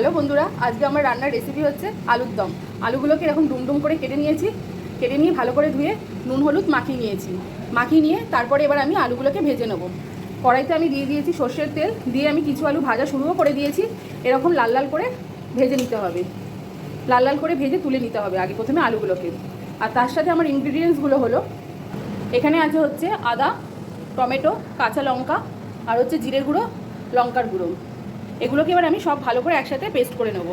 Hello বন্ধুরা, আজকে আমার রান্নার রেসিপি হচ্ছে আলুর দম। আলুগুলোকে এরকম ডুমডুম করে কেটে নিয়েছি। কেটে নিয়ে ভালো করে ধুয়ে নুন হলুদ মাখিয়ে নিয়েছি। মাখিয়ে নিয়ে তারপরে এবার আমি আলুগুলোকে ভেজে নেব। কড়াইতে আমি দিয়ে দিয়েছি সর্ষের তেল। দিয়ে আমি কিছু আলু ভাজা শুরুও করে দিয়েছি। এরকম লাল লাল করে ভেজে নিতে হবে। লাল লাল করে ভেজে তুলে নিতে হবে আগে প্রথমে আলুগুলোকে। আর তার সাথে আমার ইনগ্রিডিয়েন্টসগুলো হলো, এখানে আছে হচ্ছে আদা, টমেটো, কাঁচা লঙ্কা, আর হচ্ছে জিরে গুঁড়ো, লঙ্কার গুঁড়ো। এগুলোকে এবার আমি সব ভালো করে একসাথে পেস্ট করে নেব।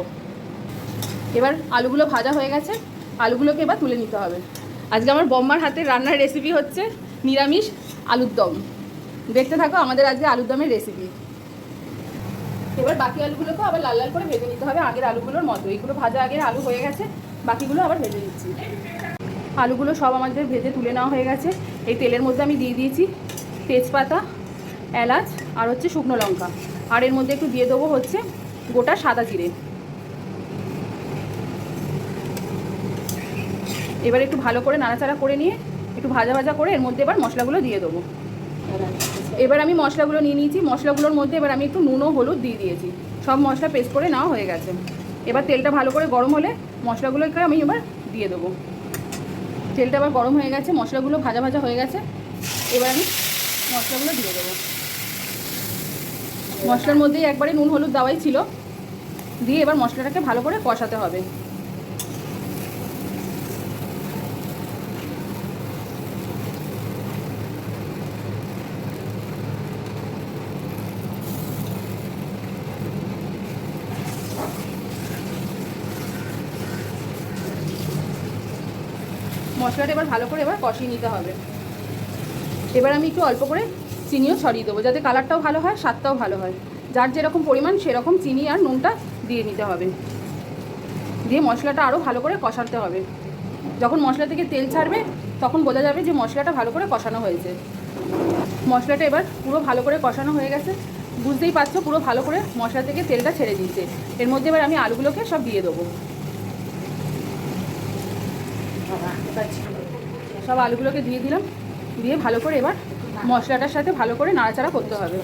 এবার আলুগুলো ভাজা হয়ে গেছে, আলুগুলোকে এবার তুলে নিতে হবে। আজকে আমার বম্মার হাতে রান্নার রেসিপি হচ্ছে নিরামিষ আলুর দম। দেখতে থাকো আমাদের আজকে আলুর দমের রেসিপি এবার বাকি আলুগুলোকে আবার লাল লাল করে ভেজে নিতে হবে আগের আলুগুলোর মতো। এইগুলো ভাজা আগের আলু হয়ে গেছে, বাকিগুলো আবার ভেজে নিচ্ছি। আলুগুলো সব আমাদের ভেজে তুলে নেওয়া হয়ে গেছে। এই তেলের মধ্যে আমি দিয়ে দিয়েছি তেজপাতা, এলাচ আর হচ্ছে শুকনো লঙ্কা। আর এর মধ্যে একটু দিয়ে দেবো হচ্ছে গোটা সাদা জিরে। এবার একটু ভালো করে নাড়াচাড়া করে নিয়ে একটু ভাজা ভাজা করে এর মধ্যে এবার মশলাগুলো দিয়ে দেবো। এবার আমি মশলাগুলো নিয়ে নিয়েছি, মশলাগুলোর মধ্যে এবার আমি একটু নুন হলুদ দিয়ে দিয়েছি। সব মশলা পেস্ট করে নেওয়া হয়ে গেছে। এবার তেলটা ভালো করে গরম হলে মশলাগুলোকে আমি এবার দিয়ে দেবো। তেলটা আবার গরম হয়ে গেছে, মশলাগুলো ভাজা ভাজা হয়ে গেছে। এবার আমি মশলাগুলো দিয়ে দেবো। মশলার মধ্যেই একবারে নুন, হলুদ দেওয়াই ছিল। দিয়ে এবার মশলাটাকে ভালো করে কষাতে হবে। মশলাটা এবার ভালো করে এবার কষিয়ে নিতে হবে। এবার আমি একটু অল্প করে চিনিও ছড়িয়ে দেবো। যাতে কালারটাও ভালো হয়, স্বাদটাও ভালো হয়। যার যেরকম পরিমাণ, সেরকম চিনি আর নুনটা দিয়ে নিতে হবে। দিয়ে মশলাটা আরও ভালো করে কষাতে হবে। যখন মশলা থেকে তেল ছাড়বে, তখন বোঝা যাবে যে মশলাটা ভালো করে কষানো হয়েছে। মশলাটা এবার পুরো ভালো করে কষানো হয়ে গেছে। বুঝতেই পারছ, পুরো ভালো করে মশলা থেকে তেলটা ছেড়ে দিয়েছে। এর মধ্যে এবার আমি আলুগুলোকে সব দিয়ে দেবো। সব আলুগুলোকে দিয়ে দিলাম। দিয়ে ভালো করে এবার মশলাটার সাথে ভালো করে নাড়াচাড়া করতে হবে।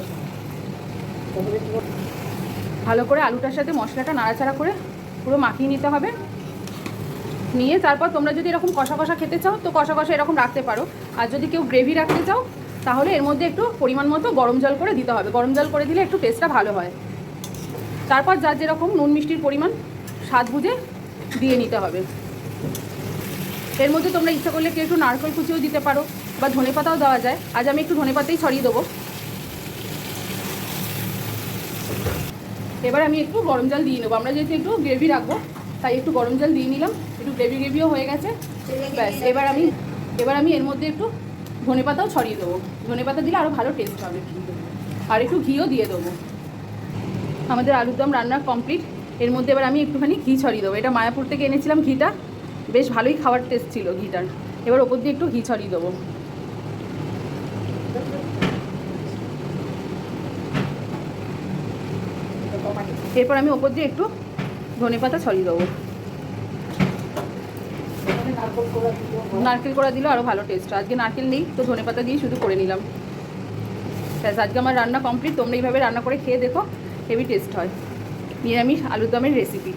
ভালো করে আলুটার সাথে মশলাটা নাড়াচাড়া করে পুরো মাখিয়ে নিতে হবে। নিয়ে তারপর তোমরা যদি এরকম কষা কষা খেতে চাও, তো কষা কষা এরকম রাখতে পারো। আর যদি কেউ গ্রেভি রাখতে চাও, তাহলে এর মধ্যে একটু পরিমাণ মতো গরম জল করে দিতে হবে। গরম জল করে দিলে একটু টেস্টটা ভালো হয়। তারপর যার যেরকম নুন মিষ্টির পরিমাণ, স্বাদ বুঝে দিয়ে নিতে হবে। এর মধ্যে তোমরা ইচ্ছা করলে কেউ একটু নারকেল কুচিও দিতে পারো। বা ধনে পাতাও দেওয়া যায়। আজ আমি একটু ধনে পাতাই ছড়িয়ে দেবো। এবার আমি একটু গরম জল দিয়ে নেব। আমরা যেহেতু একটু গ্রেভি রাখব, তাই একটু গরম জল দিয়ে নিলাম। একটু গ্রেভি গ্রেভিও হয়ে গেছে। ব্যাস, এবার আমি এবার আমি এর মধ্যে একটু ধনে পাতাও ছড়িয়ে দেবো। ধনে পাতা দিলে আরও ভালো টেস্ট হবে আর একটু ঘিও দিয়ে দেবো। আমাদের আলুর দম রান্না কমপ্লিট এর মধ্যে এবার আমি একটুখানি ঘি ছড়িয়ে দেবো। এটা মায়াপুর থেকে এনেছিলাম ঘিটা। বেশ ভালোই খাওয়ার টেস্ট ছিল ঘিটার। এবার ওপর দিয়ে একটু ঘি ছড়িয়ে দেবো। এরপর আমি ওপর দিয়ে একটু ধনে পাতা ছড়িয়ে দেবো। নারকেল করা দিলে আরও ভালো টেস্ট আজকে নারকেল নেই, তো ধনে পাতা দিয়ে শুধু করে নিলাম। ব্যাস, আজকে আমার রান্না কমপ্লিট তোমরা এইভাবে রান্না করে খেয়ে দেখো, হেভি টেস্ট হয়। নিরামিষ আলুর দমের রেসিপি